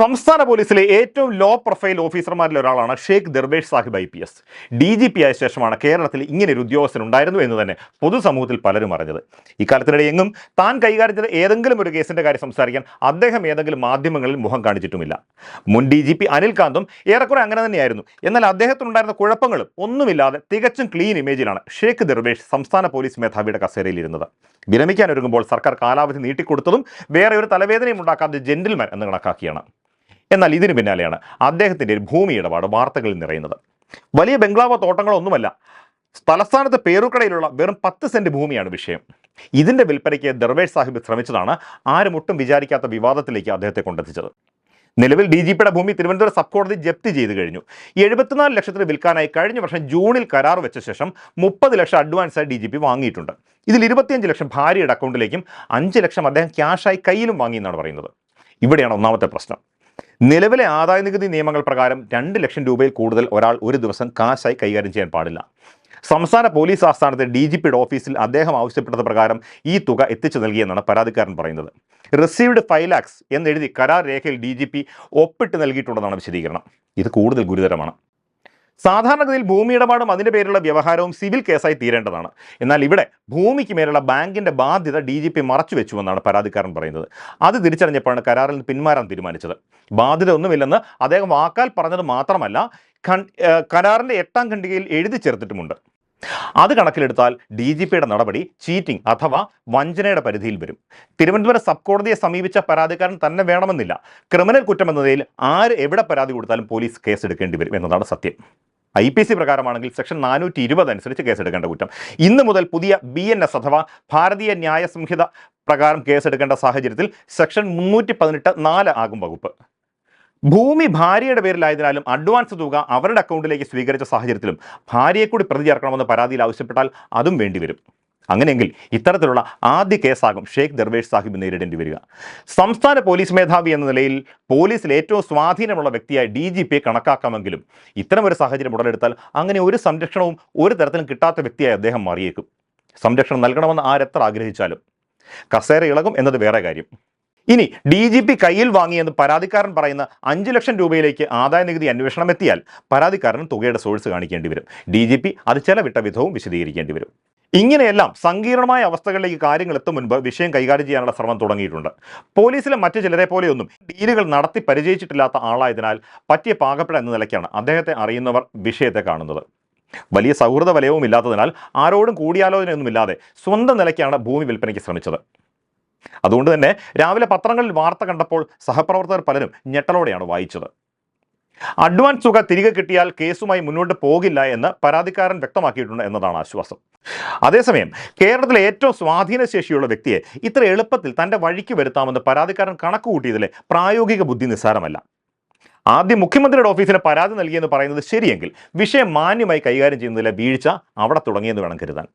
സംസ്ഥാന പോലീസിലെ ഏറ്റവും ലോ പ്രൊഫൈൽ ഓഫീസർമാരിൽ ഒരാളാണ് Sheikh Darvesh Sahib I P S. D G P ആയ ശേഷമാണ് കേരളത്തിൽ ഇങ്ങനെ ഒരു ഉദ്യോഗസ്ഥൻ ഉണ്ടായിരുന്നു എന്ന് തന്നെ പൊതുസമൂഹത്തിൽ പലരും അറിഞ്ഞത്. ഇക്കാലത്തിനിടെ എങ്ങും താൻ കൈകാര്യം ചെയ്ത ഏതെങ്കിലും ഒരു കേസിന്റെ കാര്യം സംസാരിക്കാൻ അദ്ദേഹം ഏതെങ്കിലും മാധ്യമങ്ങളിൽ മുഖം കാണിച്ചിട്ടുമില്ല. മുൻ ഡി ജി പി അനിൽകാന്തും ഏറെക്കുറെ അങ്ങനെ തന്നെയായിരുന്നു. എന്നാൽ അദ്ദേഹത്തിനുണ്ടായിരുന്ന കുഴപ്പങ്ങളും ഒന്നുമില്ലാതെ തികച്ചും ക്ലീൻ ഇമേജിലാണ് ഷേഖ് ദർവേഷ് സംസ്ഥാന പോലീസ് മേധാവിയുടെ കസേരയിലിരുന്നത്. വിരമിക്കാൻ ഒരുങ്ങുമ്പോൾ സർക്കാർ കാലാവധി നീട്ടിക്കൊടുത്തതും വേറെ ഒരു തലവേദനയും ഉണ്ടാക്കാത്ത ജെന്റിൽമാൻ എന്ന് കണക്കാക്കിയാണ്. എന്നാൽ ഇതിന് പിന്നാലെയാണ് അദ്ദേഹത്തിന്റെ ഒരു ഭൂമി ഇടപാട് വാർത്തകളിൽ നിറയുന്നത്. വലിയ ബംഗ്ലാവോ തോട്ടങ്ങളൊന്നുമല്ല തലസ്ഥാനത്ത് പേരുക്കടയിലുള്ള വെറും പത്ത് സെന്റ് ഭൂമിയാണ് വിഷയം. ഇതിന്റെ വിൽപ്പനയ്ക്ക് ദർവേഷ് സാഹിബ് ശ്രമിച്ചതാണ് ആരും ഒട്ടും വിചാരിക്കാത്ത വിവാദത്തിലേക്ക് അദ്ദേഹത്തെ കൊണ്ടെത്തിച്ചത്. നിലവിൽ ഡി ജി പിയുടെ ഭൂമി തിരുവനന്തപുരം സബ് കോടതി ജപ്തി ചെയ്തു കഴിഞ്ഞു. എഴുപത്തിനാല് ലക്ഷത്തിന് വിൽക്കാനായി കഴിഞ്ഞ വർഷം ജൂണിൽ കരാർ വെച്ച ശേഷം മുപ്പത് ലക്ഷം അഡ്വാൻസായി ഡി ജി പി വാങ്ങിയിട്ടുണ്ട്. ഇതിൽ ഇരുപത്തിയഞ്ച് ലക്ഷം ഭാര്യയുടെ അക്കൗണ്ടിലേക്കും അഞ്ച് ലക്ഷം അദ്ദേഹം ക്യാഷായി കയ്യിലും വാങ്ങിയെന്നാണ് പറയുന്നത്. ഇവിടെയാണ് ഒന്നാമത്തെ പ്രശ്നം. നിലവിലെ ആദായ നികുതി നിയമങ്ങൾ പ്രകാരം രണ്ട് ലക്ഷം രൂപയിൽ കൂടുതൽ ഒരാൾ ഒരു ദിവസം കാശായി കൈകാര്യം ചെയ്യാൻ പാടില്ല. സംസ്ഥാന പോലീസ് ആസ്ഥാനത്തെ ഡി ജി പിയുടെ ഓഫീസിൽ അദ്ദേഹം ആവശ്യപ്പെട്ടത് പ്രകാരം ഈ തുക എത്തിച്ചു നൽകിയെന്നാണ് പരാതിക്കാരൻ പറയുന്നത്. റിസീവ്ഡ് ഫൈവ് ലാക്സ് എന്നെഴുതി കരാർ രേഖയിൽ ഡി ജി പി ഒപ്പിട്ട് നൽകിയിട്ടുണ്ടെന്നാണ് വിശദീകരണം. ഇത് കൂടുതൽ ഗുരുതരമാണ്. സാധാരണഗതിയിൽ ഭൂമി ഇടപാടും അതിന്റെ പേരിലുള്ള വ്യവഹാരവും സിവിൽ കേസായി തീരേണ്ടതാണ്. എന്നാൽ ഇവിടെ ഭൂമിക്ക് മേലുള്ള ബാങ്കിന്റെ ബാധ്യത ഡി ജി പി മറച്ചു വെച്ചുവെന്നാണ് പരാതിക്കാരൻ പറയുന്നത്. അത് തിരിച്ചറിഞ്ഞപ്പോഴാണ് കരാറിൽ പിന്മാറാൻ തീരുമാനിച്ചത്. ബാധ്യത ഒന്നുമില്ലെന്ന് അദ്ദേഹം വാക്കാൽ പറഞ്ഞത് മാത്രമല്ല കരാറിന്റെ എട്ടാം ഖണ്ഡികയിൽ എഴുതി ചേർത്തിട്ടുമുണ്ട്. അത് കണക്കിലെടുത്താൽ ഡി ജി പിയുടെ നടപടി ചീറ്റിംഗ് അഥവാ വഞ്ചനയുടെ പരിധിയിൽ വരും. തിരുവനന്തപുരം സബ് കോടതിയെ സമീപിച്ച പരാതിക്കാരൻ തന്നെ വേണമെന്നില്ല. ക്രിമിനൽ കുറ്റം എന്ന നിലയിൽ ആര് എവിടെ പരാതി കൊടുത്താലും പോലീസ് കേസെടുക്കേണ്ടി വരും എന്നതാണ് സത്യം. ഐ പി സി പ്രകാരമാണെങ്കിൽ സെക്ഷൻ നാനൂറ്റി ഇരുപത് അനുസരിച്ച് കേസെടുക്കേണ്ട കുറ്റം. ഇന്ന് മുതൽ പുതിയ ബി എൻ എസ് അഥവാ ഭാരതീയ ന്യായ സംഹിത പ്രകാരം കേസെടുക്കേണ്ട സാഹചര്യത്തിൽ സെക്ഷൻ മുന്നൂറ്റി പതിനെട്ട് നാല് ആകും വകുപ്പ്. ഭൂമി ഭാര്യയുടെ പേരിലായതിനാലും അഡ്വാൻസ് തുക അവരുടെ അക്കൗണ്ടിലേക്ക് സ്വീകരിച്ച സാഹചര്യത്തിലും ഭാര്യയെ കൂടി പ്രതി ചേർക്കണമെന്ന് പരാതിയിൽ ആവശ്യപ്പെട്ടാൽ അതും വേണ്ടിവരും. അങ്ങനെയെങ്കിൽ ഇത്തരത്തിലുള്ള ആദ്യ കേസാകും ഷെയ്ഖ് ദർവേഷ് സാഹിബ് നേരിടേണ്ടി വരിക. സംസ്ഥാന പോലീസ് മേധാവി എന്ന നിലയിൽ പോലീസിൽ ഏറ്റവും സ്വാധീനമുള്ള വ്യക്തിയായ ഡി ജി പിയെ കണക്കാക്കാമെങ്കിലും ഇത്തരമൊരു സാഹചര്യം ഉടലെടുത്താൽ അങ്ങനെ ഒരു സംരക്ഷണവും ഒരു തരത്തിലും കിട്ടാത്ത വ്യക്തിയായി അദ്ദേഹം മാറിയേക്കും. സംരക്ഷണം നൽകണമെന്ന് ആരെത്ര ആഗ്രഹിച്ചാലും. കസേര ഇളകും എന്നത് വേറെ കാര്യം. ഇനി ഡി ജി പി കയ്യിൽ വാങ്ങിയെന്ന് പരാതിക്കാരൻ പറയുന്ന അഞ്ച് ലക്ഷം രൂപയിലേക്ക് ആദായ നികുതി അന്വേഷണം എത്തിയാൽ പരാതിക്കാരൻ തുകയുടെ സോഴ്സ് കാണിക്കേണ്ടി വരും. ഡി ജി പി അത് ചെലവിട്ട വിധവും വിശദീകരിക്കേണ്ടി വരും. ഇങ്ങനെയെല്ലാം സങ്കീർണമായ അവസ്ഥകളിലേക്ക് കാര്യങ്ങൾ എത്തും മുൻപ് വിഷയം കൈകാര്യം ചെയ്യാനുള്ള ശ്രമം തുടങ്ങിയിട്ടുണ്ട്. പോലീസിലെ മറ്റു ചിലരെ പോലെയൊന്നും ഡീലുകൾ നടത്തി പരിചയിച്ചിട്ടില്ലാത്ത ആളായതിനാൽ പറ്റിയ പാകപ്പെട എന്ന നിലയ്ക്കാണ് അദ്ദേഹത്തെ അറിയുന്നവർ വിഷയത്തെ കാണുന്നത്. വലിയ സൗഹൃദ വലയവും ഇല്ലാത്തതിനാൽ ആരോടും കൂടിയാലോചനയൊന്നുമില്ലാതെ സ്വന്തം നിലയ്ക്കാണ് ഭൂമി വിൽപ്പനയ്ക്ക് ശ്രമിച്ചത്. അതുകൊണ്ട് തന്നെ രാവിലെ പത്രങ്ങളിൽ വാർത്ത കണ്ടപ്പോൾ സഹപ്രവർത്തകർ പലരും ഞെട്ടലോടെയാണ് വായിച്ചത്. അഡ്വാൻസ് തുക തിരികെ കിട്ടിയാൽ കേസുമായി മുന്നോട്ട് പോകില്ല എന്ന് പരാതിക്കാരൻ വ്യക്തമാക്കിയിട്ടുണ്ട് എന്നതാണ് ആശ്വാസം. അതേസമയം കേരളത്തിലെ ഏറ്റവും സ്വാധീനശേഷിയുള്ള വ്യക്തിയെ ഇത്ര എളുപ്പത്തിൽ തന്റെ വഴിക്ക് വരുത്താമെന്ന് പരാതിക്കാരൻ കണക്കുകൂട്ടിയതിലെ പ്രായോഗിക ബുദ്ധി നിസ്സാരമല്ല. ആദ്യം മുഖ്യമന്ത്രിയുടെ ഓഫീസിന് പരാതി നൽകിയെന്ന് പറയുന്നത് ശരിയെങ്കിൽ വിഷയം മാന്യമായി കൈകാര്യം ചെയ്യുന്നതിലെ വീഴ്ച അവിടെ തുടങ്ങിയെന്ന് വേണം കരുതാൻ.